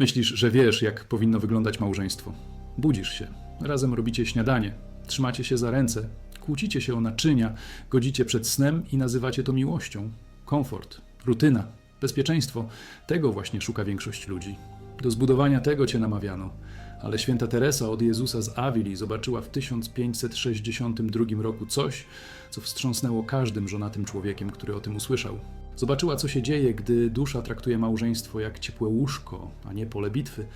Myślisz, że wiesz, jak powinno wyglądać małżeństwo. Budzisz się, razem robicie śniadanie, trzymacie się za ręce, kłócicie się o naczynia, godzicie przed snem i nazywacie to miłością. Komfort, rutyna, bezpieczeństwo tego właśnie szuka większość ludzi. Do zbudowania tego cię namawiano. Ale święta Teresa od Jezusa z Awili zobaczyła w 1562 roku coś, co wstrząsnęło każdym żonatym człowiekiem, który o tym usłyszał. Zobaczyła, co się dzieje, gdy dusza traktuje małżeństwo jak ciepłe łóżko, a nie pole bitwy.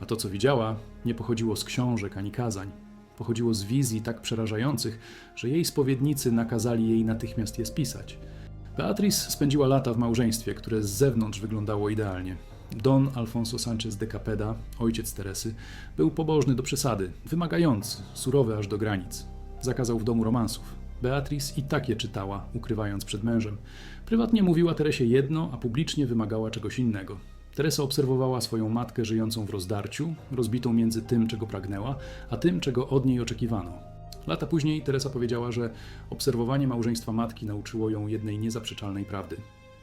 A to, co widziała, nie pochodziło z książek ani kazań. Pochodziło z wizji tak przerażających, że jej spowiednicy nakazali jej natychmiast je spisać. Beatrice spędziła lata w małżeństwie, które z zewnątrz wyglądało idealnie. Don Alfonso Sanchez de Capeda, ojciec Teresy, był pobożny do przesady, wymagający, surowy aż do granic. Zakazał w domu romansów. Beatrice i tak je czytała, ukrywając przed mężem. Prywatnie mówiła Teresie jedno, a publicznie wymagała czegoś innego. Teresa obserwowała swoją matkę żyjącą w rozdarciu, rozbitą między tym, czego pragnęła, a tym, czego od niej oczekiwano. Lata później Teresa powiedziała, że obserwowanie małżeństwa matki nauczyło ją jednej niezaprzeczalnej prawdy.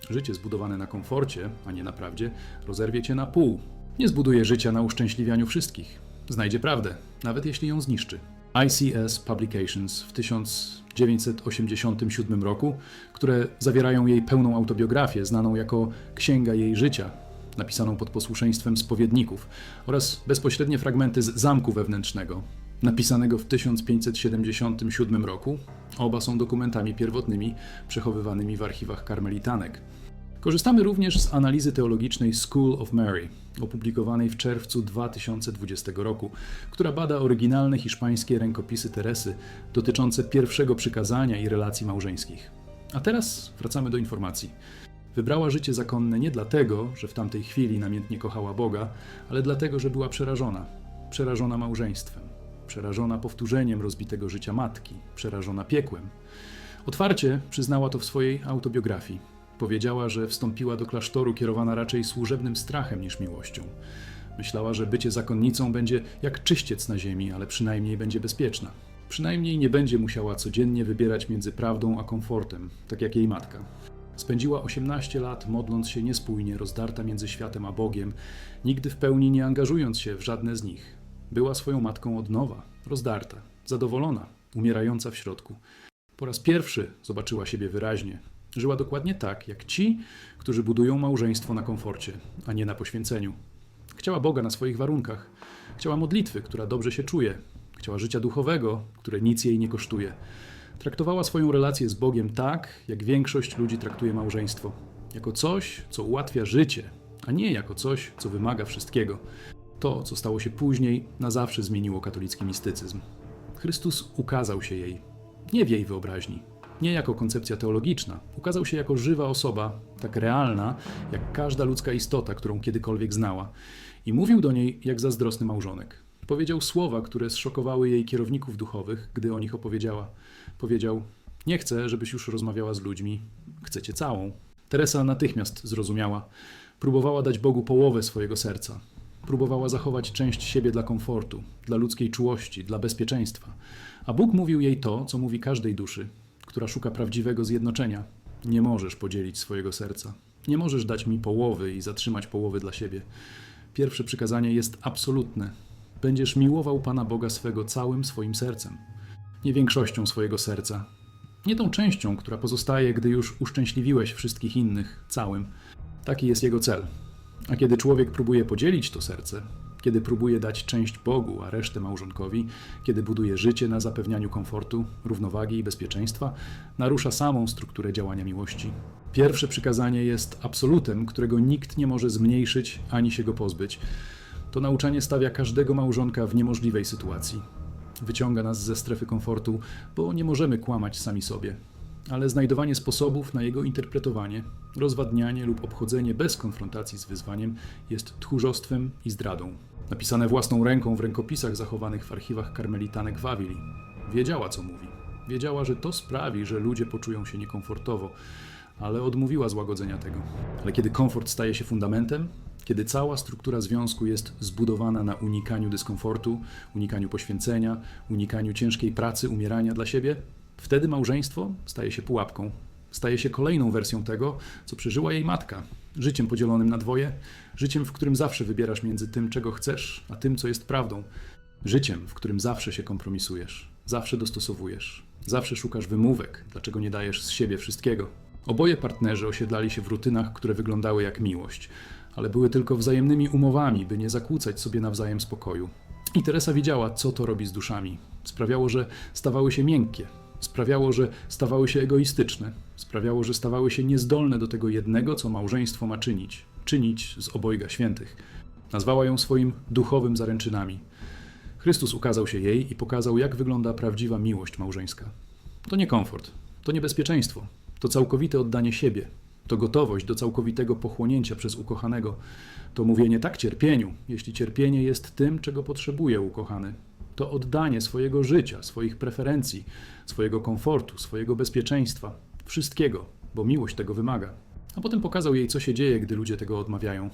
Życie zbudowane na komforcie, a nie na prawdzie, rozerwie cię na pół. Nie zbuduje życia na uszczęśliwianiu wszystkich. Znajdzie prawdę, nawet jeśli ją zniszczy. ICS Publications w 1987 roku, które zawierają jej pełną autobiografię, znaną jako Księga jej życia, napisaną pod posłuszeństwem spowiedników, oraz bezpośrednie fragmenty z Zamku Wewnętrznego, napisanego w 1577 roku. Oba są dokumentami pierwotnymi przechowywanymi w archiwach karmelitanek. Korzystamy również z analizy teologicznej School of Mary, opublikowanej w czerwcu 2020 roku, która bada oryginalne hiszpańskie rękopisy Teresy dotyczące pierwszego przykazania i relacji małżeńskich. A teraz wracamy do informacji. Wybrała życie zakonne nie dlatego, że w tamtej chwili namiętnie kochała Boga, ale dlatego, że była przerażona. Przerażona małżeństwem, przerażona powtórzeniem rozbitego życia matki, przerażona piekłem. Otwarcie przyznała to w swojej autobiografii. Powiedziała, że wstąpiła do klasztoru kierowana raczej służebnym strachem niż miłością. Myślała, że bycie zakonnicą będzie jak czyściec na ziemi, ale przynajmniej będzie bezpieczna. Przynajmniej nie będzie musiała codziennie wybierać między prawdą a komfortem, tak jak jej matka. Spędziła 18 lat modląc się niespójnie, rozdarta między światem a Bogiem, nigdy w pełni nie angażując się w żadne z nich. Była swoją matką od nowa, rozdarta, zadowolona, umierająca w środku. Po raz pierwszy zobaczyła siebie wyraźnie. Żyła dokładnie tak, jak ci, którzy budują małżeństwo na komforcie, a nie na poświęceniu. Chciała Boga na swoich warunkach. Chciała modlitwy, która dobrze się czuje. Chciała życia duchowego, które nic jej nie kosztuje. Traktowała swoją relację z Bogiem tak, jak większość ludzi traktuje małżeństwo. Jako coś, co ułatwia życie, a nie jako coś, co wymaga wszystkiego. To, co stało się później, na zawsze zmieniło katolicki mistycyzm. Chrystus ukazał się jej, nie w jej wyobraźni, nie jako koncepcja teologiczna. Ukazał się jako żywa osoba, tak realna, jak każda ludzka istota, którą kiedykolwiek znała. I mówił do niej jak zazdrosny małżonek. Powiedział słowa, które zszokowały jej kierowników duchowych, gdy o nich opowiedziała. Powiedział: Nie chcę, żebyś już rozmawiała z ludźmi, chcę cię całą. Teresa natychmiast zrozumiała. Próbowała dać Bogu połowę swojego serca. Próbowała zachować część siebie dla komfortu, dla ludzkiej czułości, dla bezpieczeństwa. A Bóg mówił jej to, co mówi każdej duszy, która szuka prawdziwego zjednoczenia. Nie możesz podzielić swojego serca. Nie możesz dać mi połowy i zatrzymać połowy dla siebie. Pierwsze przykazanie jest absolutne. Będziesz miłował Pana Boga swego całym swoim sercem, nie większością swojego serca, nie tą częścią, która pozostaje, gdy już uszczęśliwiłeś wszystkich innych, całym. Taki jest jego cel. A kiedy człowiek próbuje podzielić to serce, kiedy próbuje dać część Bogu, a resztę małżonkowi, kiedy buduje życie na zapewnianiu komfortu, równowagi i bezpieczeństwa, narusza samą strukturę działania miłości. Pierwsze przykazanie jest absolutem, którego nikt nie może zmniejszyć ani się go pozbyć. To nauczanie stawia każdego małżonka w niemożliwej sytuacji. Wyciąga nas ze strefy komfortu, bo nie możemy kłamać sami sobie. Ale znajdowanie sposobów na jego interpretowanie, rozwadnianie lub obchodzenie bez konfrontacji z wyzwaniem jest tchórzostwem i zdradą. Napisane własną ręką w rękopisach zachowanych w archiwach karmelitanek w Awili. Wiedziała, co mówi. Wiedziała, że to sprawi, że ludzie poczują się niekomfortowo, ale odmówiła złagodzenia tego. Ale kiedy komfort staje się fundamentem, kiedy cała struktura związku jest zbudowana na unikaniu dyskomfortu, unikaniu poświęcenia, unikaniu ciężkiej pracy, umierania dla siebie, wtedy małżeństwo staje się pułapką. Staje się kolejną wersją tego, co przeżyła jej matka Życiem podzielonym na dwoje, życiem, w którym zawsze wybierasz między tym, czego chcesz, a tym, co jest prawdą. Życiem, w którym zawsze się kompromisujesz, zawsze dostosowujesz, zawsze szukasz wymówek, dlaczego nie dajesz z siebie wszystkiego. Oboje partnerzy osiedlali się w rutynach, które wyglądały jak miłość, ale były tylko wzajemnymi umowami, by nie zakłócać sobie nawzajem spokoju. I Teresa wiedziała, co to robi z duszami. Sprawiało, że stawały się miękkie, sprawiało, że stawały się egoistyczne, sprawiało, że stawały się niezdolne do tego jednego, co małżeństwo ma czynić czynić z obojga świętych. Nazwała ją swoim duchowym zaręczynami. Chrystus ukazał się jej i pokazał, jak wygląda prawdziwa miłość małżeńska. To nie komfort, to niebezpieczeństwo, to całkowite oddanie siebie, to gotowość do całkowitego pochłonięcia przez ukochanego, to mówienie tak cierpieniu, jeśli cierpienie jest tym, czego potrzebuje ukochany. To oddanie swojego życia, swoich preferencji, swojego komfortu, swojego bezpieczeństwa, wszystkiego, bo miłość tego wymaga. A potem pokazał jej, co się dzieje, gdy ludzie tego odmawiają.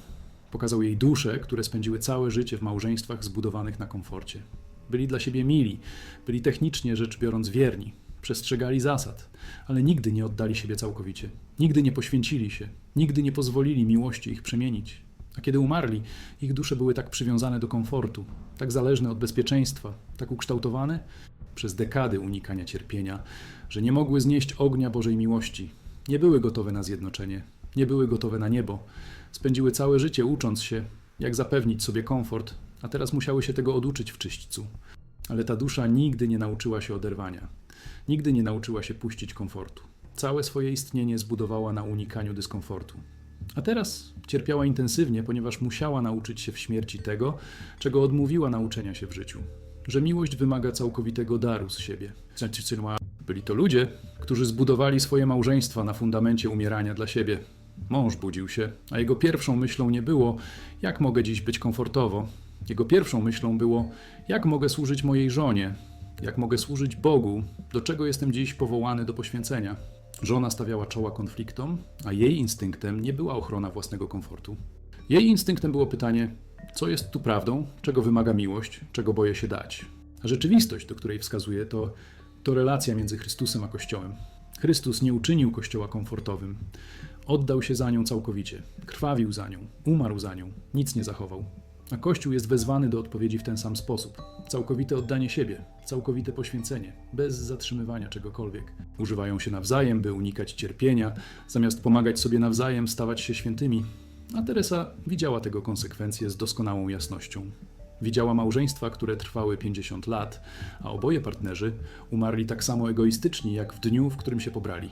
Pokazał jej dusze, które spędziły całe życie w małżeństwach zbudowanych na komforcie. Byli dla siebie mili, byli technicznie rzecz biorąc wierni, przestrzegali zasad, ale nigdy nie oddali siebie całkowicie, nigdy nie poświęcili się, nigdy nie pozwolili miłości ich przemienić. A kiedy umarli, ich dusze były tak przywiązane do komfortu, tak zależne od bezpieczeństwa, tak ukształtowane przez dekady unikania cierpienia, że nie mogły znieść ognia Bożej miłości, nie były gotowe na zjednoczenie, nie były gotowe na niebo. Spędziły całe życie ucząc się, jak zapewnić sobie komfort, a teraz musiały się tego oduczyć w czyśćcu. Ale ta dusza nigdy nie nauczyła się oderwania, nigdy nie nauczyła się puścić komfortu. Całe swoje istnienie zbudowała na unikaniu dyskomfortu. A teraz cierpiała intensywnie, ponieważ musiała nauczyć się w śmierci tego, czego odmówiła nauczenia się w życiu. Że miłość wymaga całkowitego daru z siebie. Byli to ludzie, którzy zbudowali swoje małżeństwa na fundamencie umierania dla siebie. Mąż budził się, a jego pierwszą myślą nie było, jak mogę dziś być komfortowo. Jego pierwszą myślą było, jak mogę służyć mojej żonie, jak mogę służyć Bogu, do czego jestem dziś powołany do poświęcenia. Żona stawiała czoła konfliktom, a jej instynktem nie była ochrona własnego komfortu. Jej instynktem było pytanie, co jest tu prawdą, czego wymaga miłość, czego boję się dać. A rzeczywistość, do której wskazuje, to to relacja między Chrystusem a Kościołem. Chrystus nie uczynił Kościoła komfortowym. Oddał się za nią całkowicie, krwawił za nią, umarł za nią, nic nie zachował. A Kościół jest wezwany do odpowiedzi w ten sam sposób. Całkowite oddanie siebie, całkowite poświęcenie, bez zatrzymywania czegokolwiek. Używają się nawzajem, by unikać cierpienia, zamiast pomagać sobie nawzajem, stawać się świętymi. A Teresa widziała tego konsekwencje z doskonałą jasnością. Widziała małżeństwa, które trwały 50 lat, a oboje partnerzy umarli tak samo egoistyczni, jak w dniu, w którym się pobrali.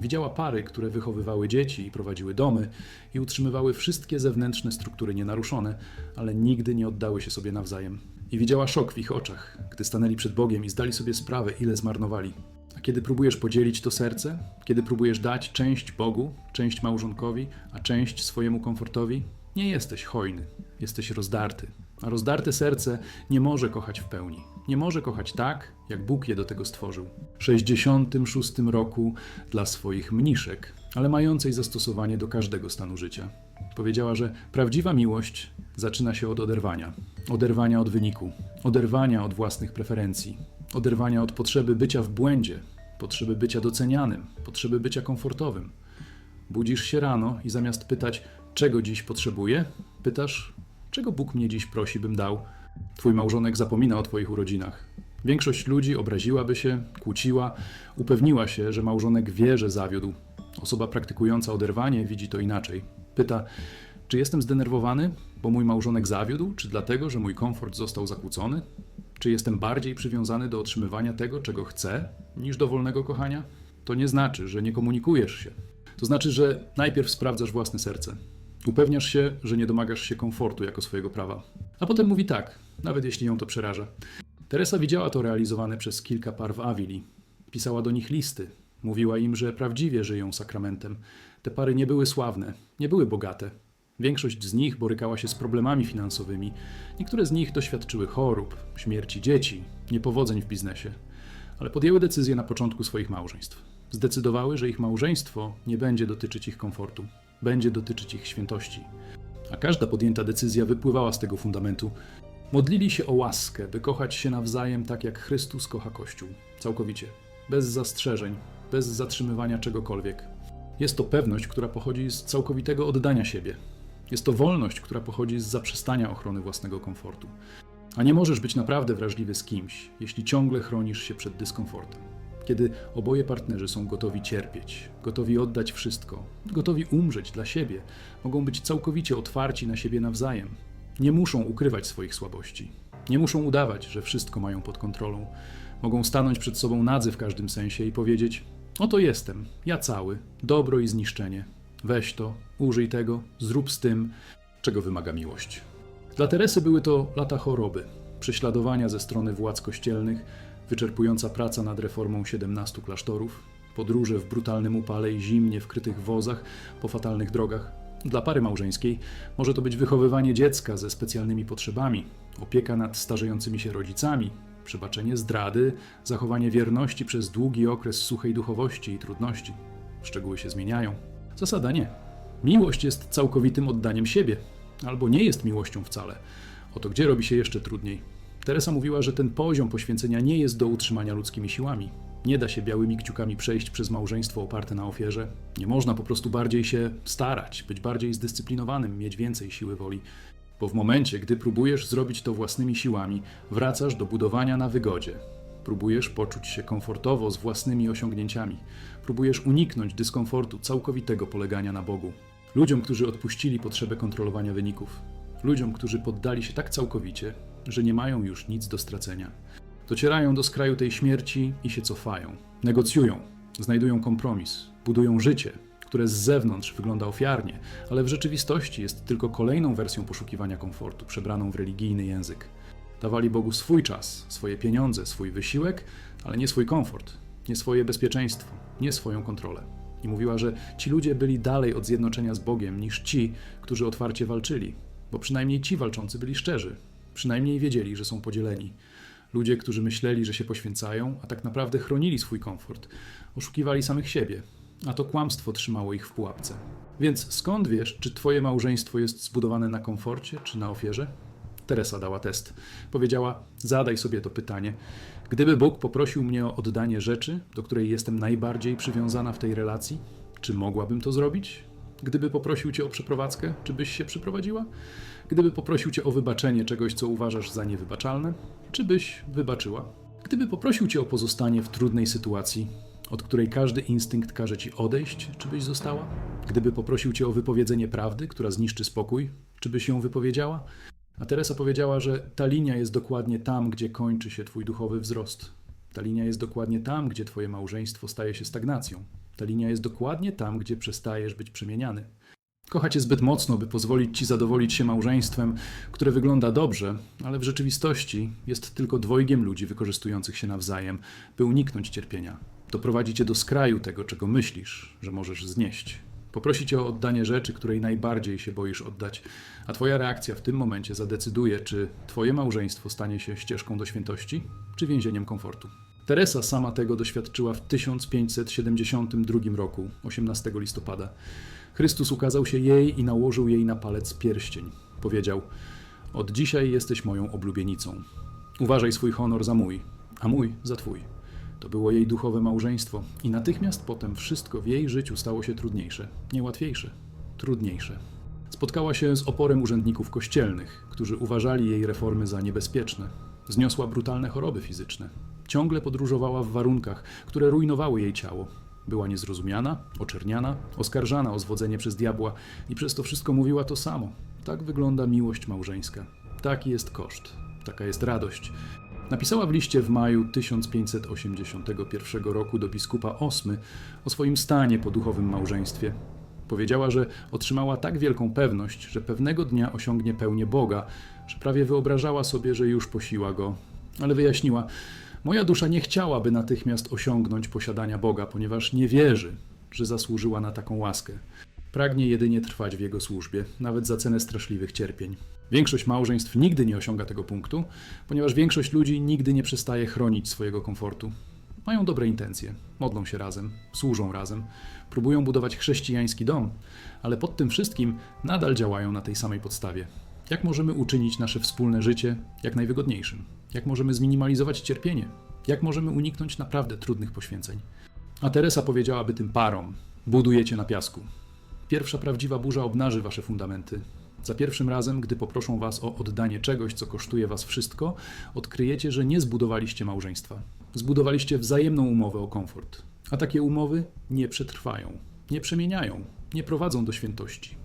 Widziała pary, które wychowywały dzieci i prowadziły domy i utrzymywały wszystkie zewnętrzne struktury nienaruszone, ale nigdy nie oddały się sobie nawzajem. I widziała szok w ich oczach, gdy stanęli przed Bogiem i zdali sobie sprawę, ile zmarnowali. A kiedy próbujesz podzielić to serce, kiedy próbujesz dać część Bogu, część małżonkowi, a część swojemu komfortowi, nie jesteś hojny, jesteś rozdarty. A rozdarte serce nie może kochać w pełni. Nie może kochać tak, jak Bóg je do tego stworzył. W 66 roku dla swoich mniszek, ale mającej zastosowanie do każdego stanu życia. Powiedziała, że prawdziwa miłość zaczyna się od oderwania. Oderwania od wyniku, oderwania od własnych preferencji, oderwania od potrzeby bycia w błędzie, potrzeby bycia docenianym, potrzeby bycia komfortowym. Budzisz się rano i zamiast pytać, czego dziś potrzebuję, pytasz, czego Bóg mnie dziś prosi, bym dał. Twój małżonek zapomina o Twoich urodzinach. Większość ludzi obraziłaby się, kłóciła, upewniła się, że małżonek wie, że zawiódł. Osoba praktykująca oderwanie widzi to inaczej. Pyta, czy jestem zdenerwowany, bo mój małżonek zawiódł, czy dlatego, że mój komfort został zakłócony? Czy jestem bardziej przywiązany do otrzymywania tego, czego chcę, niż do wolnego kochania? To nie znaczy, że nie komunikujesz się. To znaczy, że najpierw sprawdzasz własne serce. Upewniasz się, że nie domagasz się komfortu jako swojego prawa. A potem mówi tak, nawet jeśli ją to przeraża. Teresa widziała to realizowane przez kilka par w Avili. Pisała do nich listy. Mówiła im, że prawdziwie żyją sakramentem. Te pary nie były sławne, nie były bogate. Większość z nich borykała się z problemami finansowymi. Niektóre z nich doświadczyły chorób, śmierci dzieci, niepowodzeń w biznesie. Ale podjęły decyzję na początku swoich małżeństw. Zdecydowały, że ich małżeństwo nie będzie dotyczyć ich komfortu będzie dotyczyć ich świętości. A każda podjęta decyzja wypływała z tego fundamentu. Modlili się o łaskę, by kochać się nawzajem tak jak Chrystus kocha Kościół. Całkowicie. Bez zastrzeżeń, bez zatrzymywania czegokolwiek. Jest to pewność, która pochodzi z całkowitego oddania siebie. Jest to wolność, która pochodzi z zaprzestania ochrony własnego komfortu. A nie możesz być naprawdę wrażliwy z kimś, jeśli ciągle chronisz się przed dyskomfortem. Kiedy oboje partnerzy są gotowi cierpieć, gotowi oddać wszystko, gotowi umrzeć dla siebie, mogą być całkowicie otwarci na siebie nawzajem. Nie muszą ukrywać swoich słabości. Nie muszą udawać, że wszystko mają pod kontrolą. Mogą stanąć przed sobą nadzy w każdym sensie i powiedzieć: Oto jestem, ja cały, dobro i zniszczenie. Weź to, użyj tego, zrób z tym, czego wymaga miłość. Dla Teresy były to lata choroby, prześladowania ze strony władz kościelnych, wyczerpująca praca nad reformą 17 klasztorów, podróże w brutalnym upale i zimnie wkrytych wozach po fatalnych drogach. Dla pary małżeńskiej może to być wychowywanie dziecka ze specjalnymi potrzebami, opieka nad starzejącymi się rodzicami, przebaczenie zdrady, zachowanie wierności przez długi okres suchej duchowości i trudności. Szczegóły się zmieniają. Zasada nie. Miłość jest całkowitym oddaniem siebie, albo nie jest miłością wcale. Oto gdzie robi się jeszcze trudniej. Teresa mówiła, że ten poziom poświęcenia nie jest do utrzymania ludzkimi siłami. Nie da się białymi kciukami przejść przez małżeństwo oparte na ofierze. Nie można po prostu bardziej się starać, być bardziej zdyscyplinowanym, mieć więcej siły woli. Bo w momencie, gdy próbujesz zrobić to własnymi siłami, wracasz do budowania na wygodzie. Próbujesz poczuć się komfortowo z własnymi osiągnięciami. Próbujesz uniknąć dyskomfortu całkowitego polegania na Bogu. Ludziom, którzy odpuścili potrzebę kontrolowania wyników. Ludziom, którzy poddali się tak całkowicie, że nie mają już nic do stracenia. Docierają do skraju tej śmierci i się cofają. Negocjują, znajdują kompromis, budują życie, które z zewnątrz wygląda ofiarnie, ale w rzeczywistości jest tylko kolejną wersją poszukiwania komfortu, przebraną w religijny język. Dawali Bogu swój czas, swoje pieniądze, swój wysiłek, ale nie swój komfort, nie swoje bezpieczeństwo, nie swoją kontrolę. I mówiła, że ci ludzie byli dalej od zjednoczenia z Bogiem niż ci, którzy otwarcie walczyli, bo przynajmniej ci walczący byli szczerzy, przynajmniej wiedzieli, że są podzieleni. Ludzie, którzy myśleli, że się poświęcają, a tak naprawdę chronili swój komfort, oszukiwali samych siebie, a to kłamstwo trzymało ich w pułapce. Więc skąd wiesz, czy twoje małżeństwo jest zbudowane na komforcie czy na ofierze? Teresa dała test. Powiedziała: Zadaj sobie to pytanie. Gdyby Bóg poprosił mnie o oddanie rzeczy, do której jestem najbardziej przywiązana w tej relacji, czy mogłabym to zrobić? Gdyby poprosił cię o przeprowadzkę, czy byś się przeprowadziła? Gdyby poprosił cię o wybaczenie czegoś, co uważasz za niewybaczalne, czy byś wybaczyła? Gdyby poprosił cię o pozostanie w trudnej sytuacji, od której każdy instynkt każe ci odejść, czy byś została? Gdyby poprosił cię o wypowiedzenie prawdy, która zniszczy spokój, czy byś ją wypowiedziała? A Teresa powiedziała, że ta linia jest dokładnie tam, gdzie kończy się twój duchowy wzrost. Ta linia jest dokładnie tam, gdzie twoje małżeństwo staje się stagnacją. Ta linia jest dokładnie tam, gdzie przestajesz być przemieniany. Kocha cię zbyt mocno, by pozwolić ci zadowolić się małżeństwem, które wygląda dobrze, ale w rzeczywistości jest tylko dwojgiem ludzi wykorzystujących się nawzajem, by uniknąć cierpienia. Doprowadzi cię do skraju tego, czego myślisz, że możesz znieść. Poprosi cię o oddanie rzeczy, której najbardziej się boisz oddać, a twoja reakcja w tym momencie zadecyduje, czy twoje małżeństwo stanie się ścieżką do świętości, czy więzieniem komfortu. Teresa sama tego doświadczyła w 1572 roku, 18 listopada. Chrystus ukazał się jej i nałożył jej na palec pierścień. Powiedział: Od dzisiaj jesteś moją oblubienicą. Uważaj swój honor za mój, a mój za twój. To było jej duchowe małżeństwo, i natychmiast potem wszystko w jej życiu stało się trudniejsze, nie łatwiejsze, trudniejsze. Spotkała się z oporem urzędników kościelnych, którzy uważali jej reformy za niebezpieczne. Zniosła brutalne choroby fizyczne. Ciągle podróżowała w warunkach, które rujnowały jej ciało. Była niezrozumiana, oczerniana, oskarżana o zwodzenie przez diabła i przez to wszystko mówiła to samo. Tak wygląda miłość małżeńska. Taki jest koszt, taka jest radość. Napisała w liście w maju 1581 roku do biskupa Osmy o swoim stanie po duchowym małżeństwie. Powiedziała, że otrzymała tak wielką pewność, że pewnego dnia osiągnie pełnię Boga, że prawie wyobrażała sobie, że już posiła go. Ale wyjaśniła, moja dusza nie chciałaby natychmiast osiągnąć posiadania Boga, ponieważ nie wierzy, że zasłużyła na taką łaskę. Pragnie jedynie trwać w Jego służbie, nawet za cenę straszliwych cierpień. Większość małżeństw nigdy nie osiąga tego punktu, ponieważ większość ludzi nigdy nie przestaje chronić swojego komfortu. Mają dobre intencje, modlą się razem, służą razem, próbują budować chrześcijański dom, ale pod tym wszystkim nadal działają na tej samej podstawie. Jak możemy uczynić nasze wspólne życie jak najwygodniejszym? Jak możemy zminimalizować cierpienie? Jak możemy uniknąć naprawdę trudnych poświęceń? A Teresa powiedziałaby tym parom: Budujecie na piasku. Pierwsza prawdziwa burza obnaży wasze fundamenty. Za pierwszym razem, gdy poproszą was o oddanie czegoś, co kosztuje was wszystko, odkryjecie, że nie zbudowaliście małżeństwa. Zbudowaliście wzajemną umowę o komfort. A takie umowy nie przetrwają, nie przemieniają, nie prowadzą do świętości.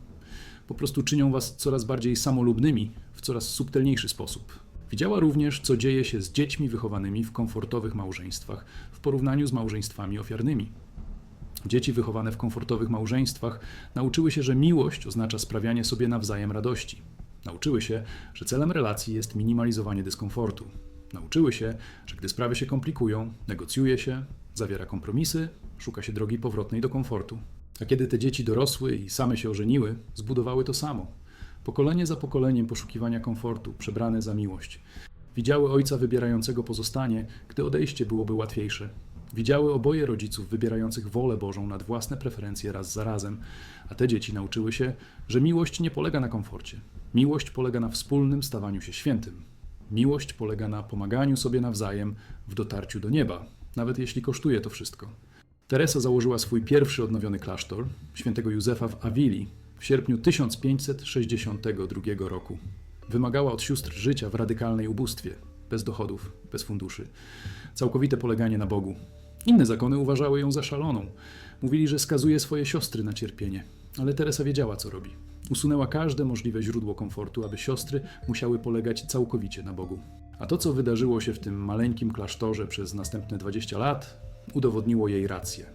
Po prostu czynią was coraz bardziej samolubnymi w coraz subtelniejszy sposób. Widziała również, co dzieje się z dziećmi wychowanymi w komfortowych małżeństwach w porównaniu z małżeństwami ofiarnymi. Dzieci wychowane w komfortowych małżeństwach nauczyły się, że miłość oznacza sprawianie sobie nawzajem radości. Nauczyły się, że celem relacji jest minimalizowanie dyskomfortu. Nauczyły się, że gdy sprawy się komplikują, negocjuje się, zawiera kompromisy, szuka się drogi powrotnej do komfortu. A kiedy te dzieci dorosły i same się ożeniły, zbudowały to samo. Pokolenie za pokoleniem poszukiwania komfortu, przebrane za miłość. Widziały ojca wybierającego pozostanie, gdy odejście byłoby łatwiejsze. Widziały oboje rodziców wybierających wolę Bożą nad własne preferencje raz za razem, a te dzieci nauczyły się, że miłość nie polega na komforcie. Miłość polega na wspólnym stawaniu się świętym. Miłość polega na pomaganiu sobie nawzajem w dotarciu do nieba, nawet jeśli kosztuje to wszystko. Teresa założyła swój pierwszy odnowiony klasztor, świętego Józefa w Awili, w sierpniu 1562 roku. Wymagała od sióstr życia w radykalnej ubóstwie, bez dochodów, bez funduszy, całkowite poleganie na Bogu. Inne zakony uważały ją za szaloną. Mówili, że skazuje swoje siostry na cierpienie, ale Teresa wiedziała, co robi. Usunęła każde możliwe źródło komfortu, aby siostry musiały polegać całkowicie na Bogu. A to, co wydarzyło się w tym maleńkim klasztorze przez następne 20 lat, udowodniło jej rację.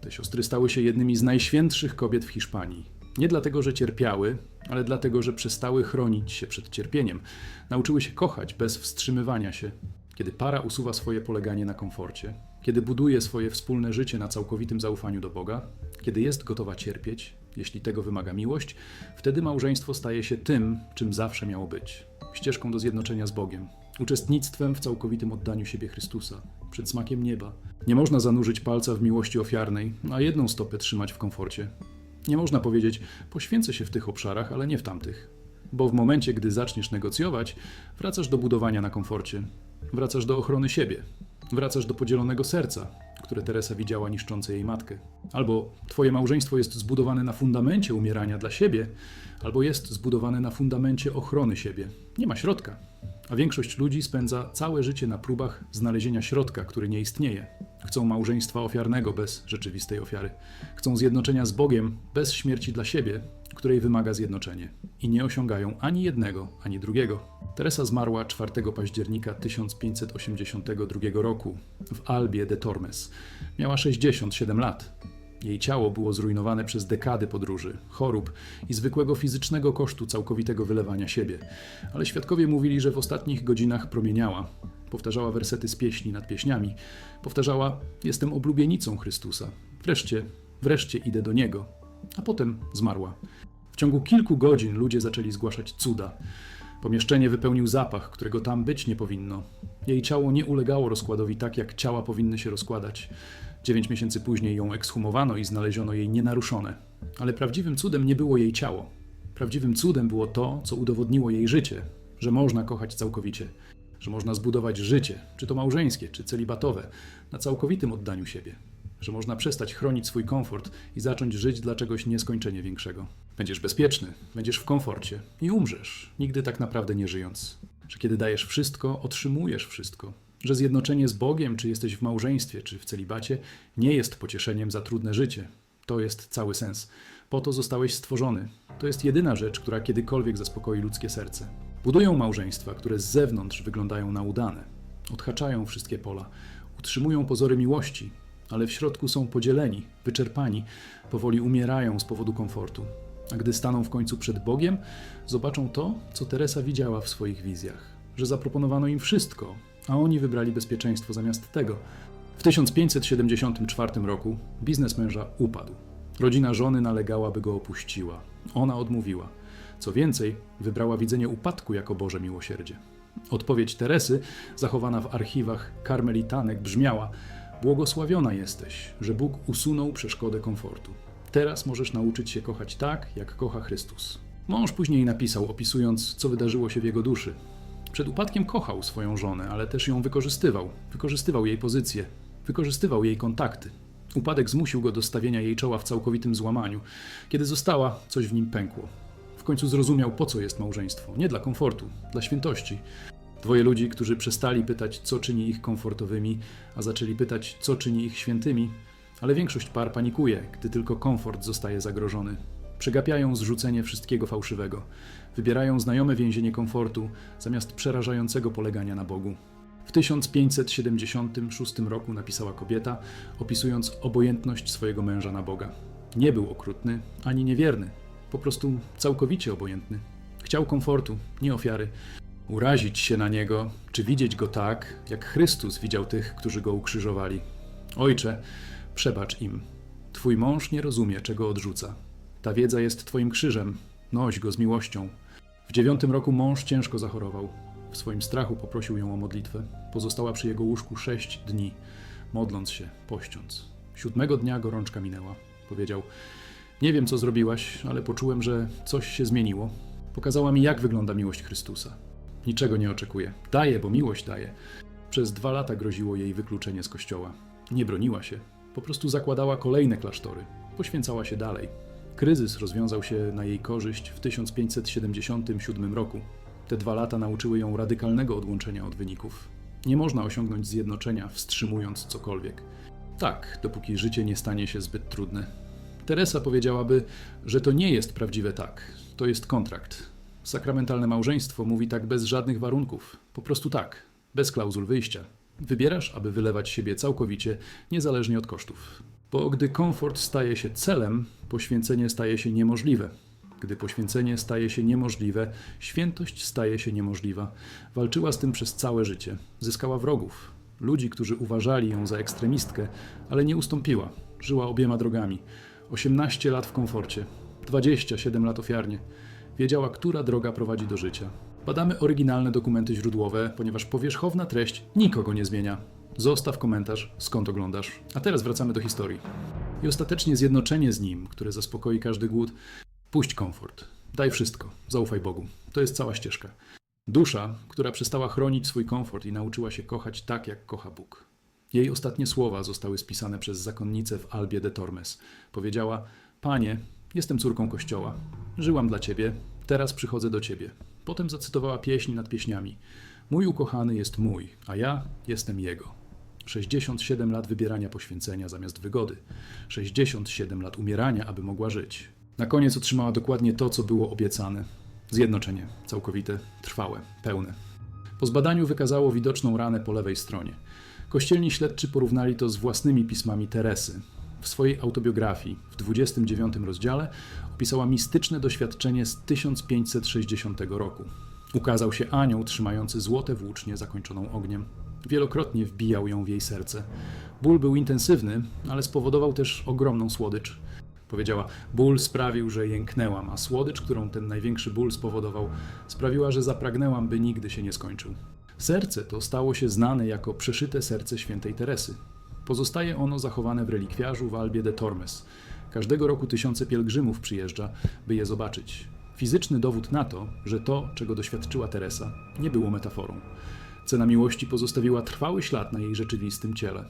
Te siostry stały się jednymi z najświętszych kobiet w Hiszpanii. Nie dlatego, że cierpiały, ale dlatego, że przestały chronić się przed cierpieniem. Nauczyły się kochać bez wstrzymywania się. Kiedy para usuwa swoje poleganie na komforcie, kiedy buduje swoje wspólne życie na całkowitym zaufaniu do Boga, kiedy jest gotowa cierpieć, jeśli tego wymaga miłość, wtedy małżeństwo staje się tym, czym zawsze miało być ścieżką do zjednoczenia z Bogiem, uczestnictwem w całkowitym oddaniu siebie Chrystusa, przed smakiem nieba. Nie można zanurzyć palca w miłości ofiarnej, a jedną stopę trzymać w komforcie. Nie można powiedzieć, poświęcę się w tych obszarach, ale nie w tamtych. Bo w momencie, gdy zaczniesz negocjować, wracasz do budowania na komforcie, wracasz do ochrony siebie, wracasz do podzielonego serca, które Teresa widziała niszczące jej matkę. Albo twoje małżeństwo jest zbudowane na fundamencie umierania dla siebie, albo jest zbudowane na fundamencie ochrony siebie. Nie ma środka. A większość ludzi spędza całe życie na próbach znalezienia środka, który nie istnieje. Chcą małżeństwa ofiarnego bez rzeczywistej ofiary. Chcą zjednoczenia z Bogiem bez śmierci dla siebie, której wymaga zjednoczenie. I nie osiągają ani jednego, ani drugiego. Teresa zmarła 4 października 1582 roku w Albie de Tormes. Miała 67 lat. Jej ciało było zrujnowane przez dekady podróży, chorób i zwykłego fizycznego kosztu całkowitego wylewania siebie. Ale świadkowie mówili, że w ostatnich godzinach promieniała. Powtarzała wersety z pieśni nad pieśniami. Powtarzała: Jestem oblubienicą Chrystusa. Wreszcie, wreszcie idę do Niego. A potem zmarła. W ciągu kilku godzin ludzie zaczęli zgłaszać cuda. Pomieszczenie wypełnił zapach, którego tam być nie powinno. Jej ciało nie ulegało rozkładowi tak, jak ciała powinny się rozkładać. Dziewięć miesięcy później ją ekshumowano i znaleziono jej nienaruszone. Ale prawdziwym cudem nie było jej ciało. Prawdziwym cudem było to, co udowodniło jej życie, że można kochać całkowicie, że można zbudować życie, czy to małżeńskie, czy celibatowe, na całkowitym oddaniu siebie, że można przestać chronić swój komfort i zacząć żyć dla czegoś nieskończenie większego. Będziesz bezpieczny, będziesz w komforcie i umrzesz, nigdy tak naprawdę nie żyjąc. Że kiedy dajesz wszystko, otrzymujesz wszystko. Że zjednoczenie z Bogiem, czy jesteś w małżeństwie, czy w celibacie, nie jest pocieszeniem za trudne życie. To jest cały sens. Po to zostałeś stworzony. To jest jedyna rzecz, która kiedykolwiek zaspokoi ludzkie serce. Budują małżeństwa, które z zewnątrz wyglądają na udane. Odhaczają wszystkie pola, utrzymują pozory miłości, ale w środku są podzieleni, wyczerpani, powoli umierają z powodu komfortu. A gdy staną w końcu przed Bogiem, zobaczą to, co Teresa widziała w swoich wizjach: że zaproponowano im wszystko, a oni wybrali bezpieczeństwo zamiast tego. W 1574 roku biznes męża upadł. Rodzina żony nalegała, by go opuściła. Ona odmówiła. Co więcej, wybrała widzenie upadku jako Boże miłosierdzie. Odpowiedź Teresy, zachowana w archiwach karmelitanek, brzmiała: Błogosławiona jesteś, że Bóg usunął przeszkodę komfortu. Teraz możesz nauczyć się kochać tak, jak kocha Chrystus. Mąż później napisał, opisując, co wydarzyło się w jego duszy. Przed upadkiem kochał swoją żonę, ale też ją wykorzystywał. Wykorzystywał jej pozycję, wykorzystywał jej kontakty. Upadek zmusił go do stawienia jej czoła w całkowitym złamaniu. Kiedy została, coś w nim pękło. W końcu zrozumiał, po co jest małżeństwo. Nie dla komfortu, dla świętości. Dwoje ludzi, którzy przestali pytać, co czyni ich komfortowymi, a zaczęli pytać, co czyni ich świętymi, ale większość par panikuje, gdy tylko komfort zostaje zagrożony. Przegapiają zrzucenie wszystkiego fałszywego. Wybierają znajome więzienie komfortu zamiast przerażającego polegania na Bogu. W 1576 roku napisała kobieta, opisując obojętność swojego męża na Boga. Nie był okrutny ani niewierny, po prostu całkowicie obojętny. Chciał komfortu, nie ofiary. Urazić się na niego, czy widzieć go tak, jak Chrystus widział tych, którzy go ukrzyżowali. Ojcze, przebacz im. Twój mąż nie rozumie, czego odrzuca. Ta wiedza jest Twoim krzyżem, noś go z miłością. W dziewiątym roku mąż ciężko zachorował. W swoim strachu poprosił ją o modlitwę. Pozostała przy jego łóżku sześć dni, modląc się, pościąc. Siódmego dnia gorączka minęła. Powiedział: Nie wiem, co zrobiłaś, ale poczułem, że coś się zmieniło. Pokazała mi, jak wygląda miłość Chrystusa. Niczego nie oczekuję. Daje, bo miłość daje. Przez dwa lata groziło jej wykluczenie z kościoła. Nie broniła się, po prostu zakładała kolejne klasztory. Poświęcała się dalej. Kryzys rozwiązał się na jej korzyść w 1577 roku. Te dwa lata nauczyły ją radykalnego odłączenia od wyników. Nie można osiągnąć zjednoczenia, wstrzymując cokolwiek. Tak, dopóki życie nie stanie się zbyt trudne. Teresa powiedziałaby, że to nie jest prawdziwe tak, to jest kontrakt. Sakramentalne małżeństwo mówi tak bez żadnych warunków, po prostu tak, bez klauzul wyjścia. Wybierasz, aby wylewać siebie całkowicie, niezależnie od kosztów. Bo gdy komfort staje się celem, poświęcenie staje się niemożliwe. Gdy poświęcenie staje się niemożliwe, świętość staje się niemożliwa. Walczyła z tym przez całe życie. Zyskała wrogów, ludzi, którzy uważali ją za ekstremistkę, ale nie ustąpiła. Żyła obiema drogami. 18 lat w komforcie, 27 lat ofiarnie. Wiedziała, która droga prowadzi do życia. Badamy oryginalne dokumenty źródłowe, ponieważ powierzchowna treść nikogo nie zmienia. Zostaw komentarz, skąd oglądasz. A teraz wracamy do historii. I ostatecznie zjednoczenie z nim, które zaspokoi każdy głód, puść komfort. Daj wszystko, zaufaj Bogu. To jest cała ścieżka. Dusza, która przestała chronić swój komfort i nauczyła się kochać tak, jak kocha Bóg. Jej ostatnie słowa zostały spisane przez zakonnicę w Albie de Tormes. Powiedziała: Panie, jestem córką kościoła. Żyłam dla ciebie, teraz przychodzę do ciebie. Potem zacytowała pieśń nad pieśniami. Mój ukochany jest mój, a ja jestem jego. 67 lat wybierania poświęcenia zamiast wygody. 67 lat umierania, aby mogła żyć. Na koniec otrzymała dokładnie to, co było obiecane. Zjednoczenie, całkowite, trwałe, pełne. Po zbadaniu wykazało widoczną ranę po lewej stronie. Kościelni śledczy porównali to z własnymi pismami Teresy. W swojej autobiografii w 29 rozdziale opisała mistyczne doświadczenie z 1560 roku. Ukazał się anioł trzymający złote włócznie zakończoną ogniem. Wielokrotnie wbijał ją w jej serce. Ból był intensywny, ale spowodował też ogromną słodycz. Powiedziała: Ból sprawił, że jęknęłam, a słodycz, którą ten największy ból spowodował, sprawiła, że zapragnęłam, by nigdy się nie skończył. Serce to stało się znane jako przeszyte serce świętej Teresy. Pozostaje ono zachowane w relikwiarzu w Albie de Tormes. Każdego roku tysiące pielgrzymów przyjeżdża, by je zobaczyć. Fizyczny dowód na to, że to, czego doświadczyła Teresa, nie było metaforą. Cena miłości pozostawiła trwały ślad na jej rzeczywistym ciele.